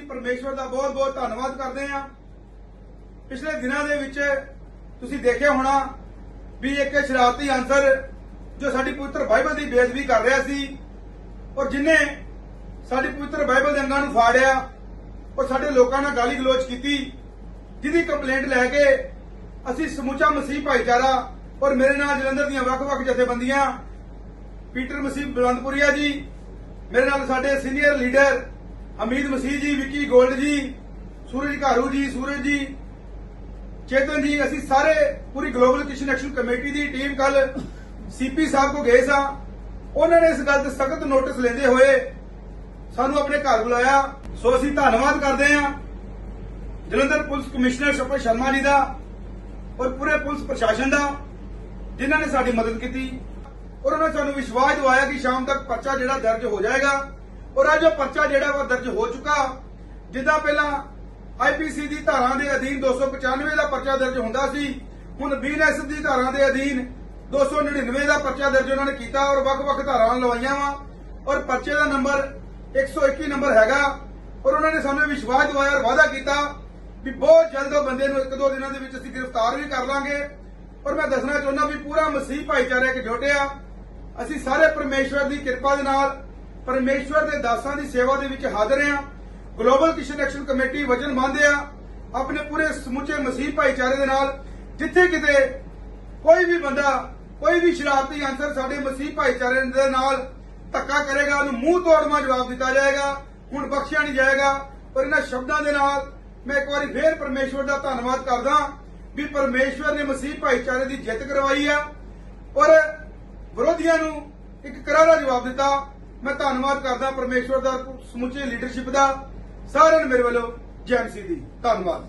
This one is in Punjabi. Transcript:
ਪਰਮੇਸ਼ਵਰ ਦਾ ਬਹੁਤ ਬਹੁਤ ਧੰਨਵਾਦ ਕਰਦੇ ਹਾਂ। ਪਿਛਲੇ ਦਿਨਾਂ ਦੇ ਵਿੱਚ ਤੁਸੀਂ ਦੇਖਿਆ ਹੋਣਾ ਵੀ ਇੱਕ ਸ਼ਰਾਰਤੀ ਅਨਸਰ ਜੋ ਸਾਡੀ ਪਵਿੱਤਰ ਬਾਈਬਲ ਦੀ ਬੇਇੱਜ਼ਤੀ ਕਰ ਰਿਹਾ ਸੀ, ਔਰ ਜਿਨੇ ਸਾਡੀ ਪਵਿੱਤਰ ਬਾਈਬਲ ਦੇ ਅੰਗਾਂ ਨੂੰ ਫਾੜਿਆ, ਔਰ ਸਾਡੇ ਲੋਕਾਂ ਨਾਲ ਗਾਲੀ ਗਲੋਚ ਕੀਤੀ, ਜਿਹਦੀ ਕੰਪਲੇਂਟ ਲੈ ਕੇ ਅਸੀਂ ਸਮੁੱਚਾ ਮਸੀਹ ਭਾਈਚਾਰਾ ਔਰ ਮੇਰੇ ਨਾਲ ਜਲੰਧਰ ਦੀਆਂ ਵੱਖ-ਵੱਖ ਜਥੇਬੰਦੀਆਂ, ਪੀਟਰ ਮਸੀਹ ਬਲੰਦਪੁਰੀਆ ਜੀ, ਮੇਰੇ ਨਾਲ ਸਾਡੇ ਸੀਨੀਅਰ ਲੀਡਰ ਹਮੀਦ ਮਸੀਹ ਜੀ, ਵਿੱਕੀ ਗੋਲਡ ਜੀ, ਸੂਰਜ ਘਾਰੂ ਜੀ, ਸੂਰਜ ਜੀ। ਚੇਤਨ ਜੀ, ਅਸੀਂ ਸਾਰੇ ਪੂਰੀ ਗਲੋਬਲ ਕਿਸ਼ਨ ਐਕਸ਼ਨ ਕਮੇਟੀ ਦੀ ਟੀਮ ਕੱਲ ਸੀਪੀ ਸਾਹਿਬ ਕੋ ਗਏ ਸਾਂ। ਉਹਨਾਂ ਨੇ ਇਸ ਗੱਲ ਤੇ ਸਖਤ ਨੋਟਿਸ ਲੈਂਦੇ ਹੋਏ ਸਾਨੂੰ ਆਪਣੇ ਘਰ ਬੁਲਾਇਆ। ਸੋ ਅਸੀਂ ਧੰਨਵਾਦ ਕਰਦੇ ਹਾਂ ਜਲੰਧਰ ਪੁਲਿਸ ਕਮਿਸ਼ਨਰ ਸ਼ਪੇ ਸ਼ਰਮਾ ਜੀ ਦਾ ਔਰ ਪੂਰੇ ਪੁਲਿਸ ਪ੍ਰਸ਼ਾਸਨ ਦਾ, ਜਿਨ੍ਹਾਂ ਨੇ ਸਾਡੀ ਮਦਦ ਕੀਤੀ। ਔਰ ਉਹਨਾਂ ਨੇ ਸਾਨੂੰ ਵਿਸ਼ਵਾਸ ਦਿਵਾਇਆ ਕਿ ਸ਼ਾਮ ਤੱਕ ਪਰਚਾ ਜਿਹੜਾ ਦਰਜ ਹੋ ਜਾਏਗਾ ਔਰ ਅੱਜ ਉਹ ਪਰਚਾ ਜਿਹੜਾ ਵਾ ਦਰਜ ਹੋ ਚੁੱਕਾ। ਜਿੱਦਾਂ ਪਹਿਲਾਂ ਆਈਪੀਸੀ ਦੀ ਧਾਰਾ ਦੇ ਅਧੀਨ 295 ਦਾ ਪਰਚਾ ਦਰਜ ਹੁੰਦਾ ਸੀ, ਹੁਣ ਬੀਐਨਐਸ ਦੀ ਧਾਰਾ ਦੇ ਅਧੀਨ 299 ਦਾ ਪਰਚਾ ਦਰਜ ਉਹਨਾਂ ਨੇ ਕੀਤਾ ਔਰ ਵੱਖ-ਵੱਖ ਧਾਰਾਵਾਂ ਲਵਾਈਆਂ ਵਾ। ਔਰ ਪਰਚੇ ਦਾ ਨੰਬਰ 121 ਨੰਬਰ ਹੈਗਾ। ਔਰ ਉਹਨਾਂ ਨੇ ਸਾਨੂੰ ਵਿਸ਼ਵਾਸ ਦਿਵਾਇਆ ਔਰ ਵਾਅਦਾ ਕੀਤਾ ਵੀ ਬਹੁਤ ਜਲਦ ਉਹ ਬੰਦੇ ਨੂੰ ਇੱਕ ਦੋ ਦਿਨਾਂ ਦੇ ਵਿੱਚ ਅਸੀਂ ਗ੍ਰਿਫਤਾਰ ਵੀ ਕਰ ਲਾਂਗੇ। ਔਰ ਮੈਂ ਦੱਸਣਾ ਚਾਹੁੰਦਾ ਵੀ ਪੂਰਾ ਮਸੀਹ ਭਾਈਚਾਰਾ ਇੱਕ ਜੁਟਿਆ ਅਸੀਂ ਸਾਰੇ ਪਰਮੇਸ਼ਵਰ ਦੀ ਕਿਰਪਾ ਦੇ ਨਾਲ ਪਰਮੇਸ਼ਵਰ ਦੇ ਦਾਸਾਂ ਦੀ ਸੇਵਾ ਦੇ ਵਿੱਚ ਹਾਜ਼ਰ ਹਾਂ। ਗਲੋਬਲ ਕਿਸ਼ਨ ਐਕਸ਼ਨ ਕਮੇਟੀ ਵਚਨਬੰਦ ਆ ਆਪਣੇ ਪੂਰੇ ਸਮੁੱਚੇ ਮਸੀਹ ਭਾਈਚਾਰੇ ਦੇ ਨਾਲ ਜਿੱਥੇ ਕਿਤੇ ਕੋਈ ਵੀ ਬੰਦਾ, ਕੋਈ ਵੀ ਸ਼ਰਾਰਤੀ ਅੰਸਰ ਸਾਡੇ ਮਸੀਹ ਭਾਈਚਾਰੇ ਦੇ ਨਾਲ ਧੱਕਾ ਕਰੇਗਾ, ਉਹਨੂੰ ਮੂੰਹ ਤੋੜਮਾ ਜਵਾਬ ਦਿੱਤਾ ਜਾਏਗਾ ਹੁਣ ਬਖਸ਼ਿਆ ਨਹੀਂ ਜਾਏਗਾ। ਪਰ ਇਹਨਾਂ ਸ਼ਬਦਾਂ ਦੇ ਨਾਲ ਮੈਂ ਇੱਕ ਵਾਰੀ ਫੇਰ ਪਰਮੇਸ਼ਵਰ ਦਾ ਧੰਨਵਾਦ ਕਰਦਾ ਵੀ ਪਰਮੇਸ਼ਵਰ ਨੇ ਮਸੀਹ ਭਾਈਚਾਰੇ ਦੀ ਜਿੱਤ ਕਰਵਾਈ ਆ। ਔਰ ਵਿਰੋਧੀਆਂ ਨੂੰ ਇੱਕ ਕਰਾਰਾ ਜਵਾਬ ਦਿੱਤਾ ਮੈਂ ਧੰਨਵਾਦ ਕਰਦਾ ਪਰਮੇਸ਼ਵਰ ਦਾ ਸਮੁੱਚੀ ਲੀਡਰਸ਼ਿਪ ਦਾ, ਸਾਰਿਆਂ ਨੂੰ ਮੇਰੇ ਵੱਲੋਂ ਜੈ ਮਸੀਹ ਦੀ ਧੰਨਵਾਦ।